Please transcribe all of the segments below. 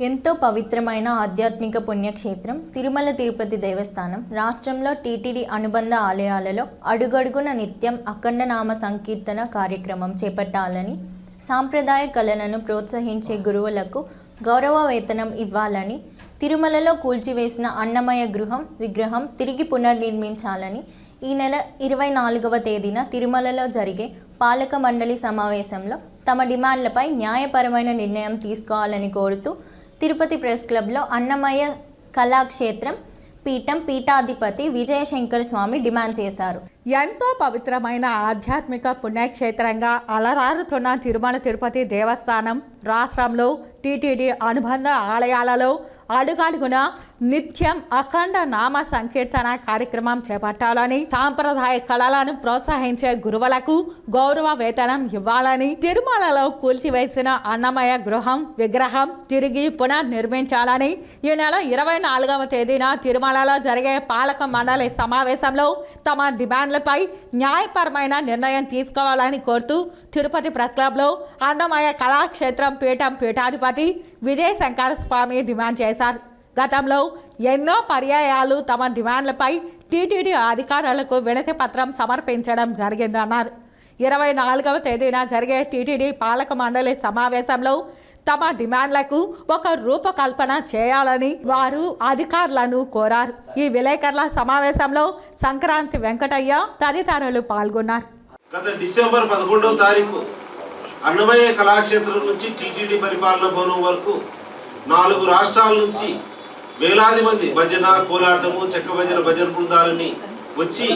ఎంతో పవిత్రమైన ఆధ్యాత్మిక పుణ్యక్షేత్రం తిరుమల తిరుపతి దేవస్థానం రాష్ట్రంలో టీటీడీ అనుబంధ ఆలయాలలో అడుగడుగున నిత్యం అఖండ నామ సంకీర్తన కార్యక్రమం చేపట్టాలని సాంప్రదాయ కళలను ప్రోత్సహించే గురువులకు గౌరవ వేతనం ఇవ్వాలని తిరుమలలో కూల్చివేసిన అన్నమయ గృహం విగ్రహం తిరిగి పునర్నిర్మించాలని ఈ నెల ఇరవై నాలుగవ తేదీన తిరుమలలో జరిగే పాలక మండలి సమావేశంలో తమ డిమాండ్లపై న్యాయపరమైన నిర్ణయం తీసుకోవాలని కోరుతూ తిరుపతి ప్రెస్ క్లబ్లో అన్నమయ్య కళాక్షేత్రం పీఠం పీఠాధిపతి విజయశంకర స్వామి డిమాండ్ చేశారు. ఎంతో పవిత్రమైన ఆధ్యాత్మిక పుణ్యక్షేత్రంగా అలరారుతున్న తిరుమల తిరుపతి దేవస్థానం రాష్ట్రంలో టీటీడీ అనుబంధ ఆలయాలలో అడుగడుగున నిత్యం అఖండ నామ సంకీర్తన కార్యక్రమం చేపట్టాలని సాంప్రదాయ కళలను ప్రోత్సహించే గురువులకు గౌరవ వేతనం ఇవ్వాలని తిరుమలలో కూల్చివేసిన అన్నమయ గృహం విగ్రహం తిరిగి పునర్నిర్మించాలని ఈ నెల ఇరవై నాలుగవ తేదీన తిరుమలలో జరిగే పాలక మండలి సమావేశంలో తమ డిమాండ్ డిమాండ్లపై న్యాయపరమైన నిర్ణయం తీసుకోవాలని కోరుతూ తిరుపతి ప్రెస్ క్లబ్లో అన్నమయ కళాక్షేత్రం పీఠం పీఠాధిపతి విజయశంకర స్వామి డిమాండ్ చేశారు. గతంలో ఎన్నో పర్యాయాలు తమ డిమాండ్లపై టీటీడీ అధికారులకు వినతి పత్రం సమర్పించడం జరిగిందన్నారు. ఇరవై నాలుగవ తేదీన జరిగే టీటీడీ పాలక మండలి సమావేశంలో తమ డిమాండ్లకు ఒక రూపకల్పన చేయాలని వారు అధికారులను కోరారు. ఈ విలేకరుల సమావేశంలో సంక్రాంతి వెంకటయ్య తదితరులు పాల్గొన్నారు. గత డిసెంబర్ పదకొండవ తారీఖు అన్నమయ్య కళాక్షేత్రం నుంచి టీటీడీ పరిపాలన భవనం వరకు నాలుగు రాష్ట్రాల నుంచి వేలాది మంది భజన కోలాటము చెక్క భజన భజన బృందాలని వచ్చి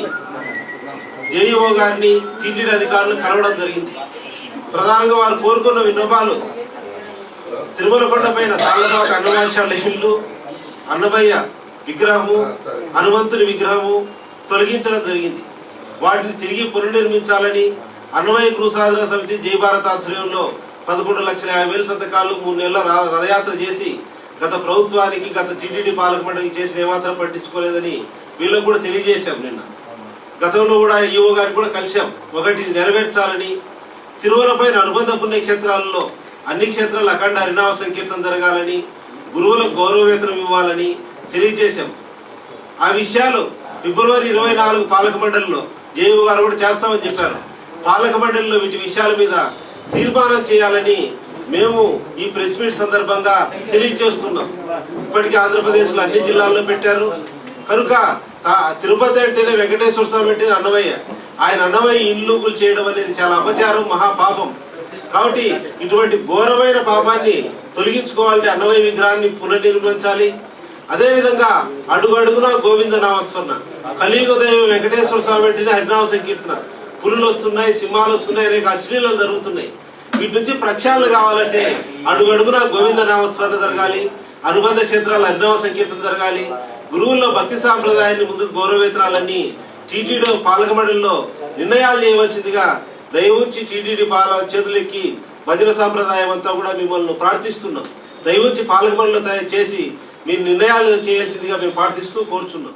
జేఈఓ గారిని టీటీడీ అధికారులను కలవడం జరిగింది. ప్రధానంగా వారు కోరుకున్న విన్నపాలు తిరుమల కొండ పైన తాళ్ళపాక అన్నమాంశాల ఇల్లు అన్నమయ్య విగ్రహము హనుమంతుని విగ్రహము తొలగించడం జరిగింది. వాటిని తిరిగి పునర్నిర్మించాలని అన్నమయ్య గృహసాధన సమితి జై భారత్ ఆధ్వర్యంలో పదకొండు లక్షల యాభై వేల సంతకాలు మూడు నెలల రథయాత్ర చేసి గత ప్రభుత్వానికి గత టీటీడీ పాలక మండలికి చేసిన ఏమాత్రం పట్టించుకోలేదని వీళ్ళకు కూడా తెలియజేశాం నిన్న. గతంలో కూడా ఈఓ గారికి కూడా కలిశాం. ఒకటి నెరవేర్చాలని. తిరుమల పైన అనుబంధ పుణ్యక్షేత్రాలలో అన్ని క్షేత్రాలు అఖండ హరినామ సంకీర్తన జరగాలని గురువులకు గౌరవవేతనం ఇవ్వాలని తెలియజేశాం. ఆ విషయాలు ఫిబ్రవరి ఇరవై నాలుగు పాలక మండలిలో జేయు గారు కూడా చేస్తామని చెప్పారు. పాలక మండలిలో వీటి విషయాల మీద తీర్మానం చేయాలని మేము ఈ ప్రెస్ మీట్ సందర్భంగా తెలియజేస్తున్నాం. ఇప్పటికీ ఆంధ్రప్రదేశ్లో అన్ని జిల్లాల్లో పెట్టారు. కనుక తా- తిరుపతి అంటేనే వెంకటేశ్వర స్వామి అంటేనే అన్నమయ్య. ఆయన అన్నమయ్య ఇల్లుగులు చేయడం అనేది చాలా అపచారం మహాపాపం. కాబట్టి ఇటువంటి ఘోరమైన పాపాన్ని తొలగించుకోవాలంటే అన్నమయ్య విగ్రహాన్ని పునర్నిర్మించాలి. అదే విధంగా అడుగు అడుగున గోవింద నామస్మరణ. కలియుగ దైవం వెంకటేశ్వర స్వామి అంటే హరినామ సంకీర్తన. పులులు వస్తున్నాయి సింహాలు వస్తున్నాయి అనేక అశ్లీలలు జరుగుతున్నాయి. వీటి నుంచి ప్రక్షాళన కావాలంటే అడుగడుగున గోవింద నామస్మరణ జరగాలి. అనుబంధ క్షేత్రాల హరినామ సంకీర్తన జరగాలి. గురువుల్లో భక్తి సాంప్రదాయాన్ని ముందుకు గౌరవేతనాలన్నీ టీటీడీ పాలక మండలిలో నిర్ణయాలు చేయవలసిందిగా దయవుంచి టీటీడీ పాల చేతులెక్కి భజన సాంప్రదాయం అంతా కూడా మిమ్మల్ని ప్రార్థిస్తున్నాం. దయవుంచి పాలక తయారు చేసి మీరు నిర్ణయాలు చేయాల్సిందిగా మేము ప్రార్థిస్తూ కోరుచున్నాం.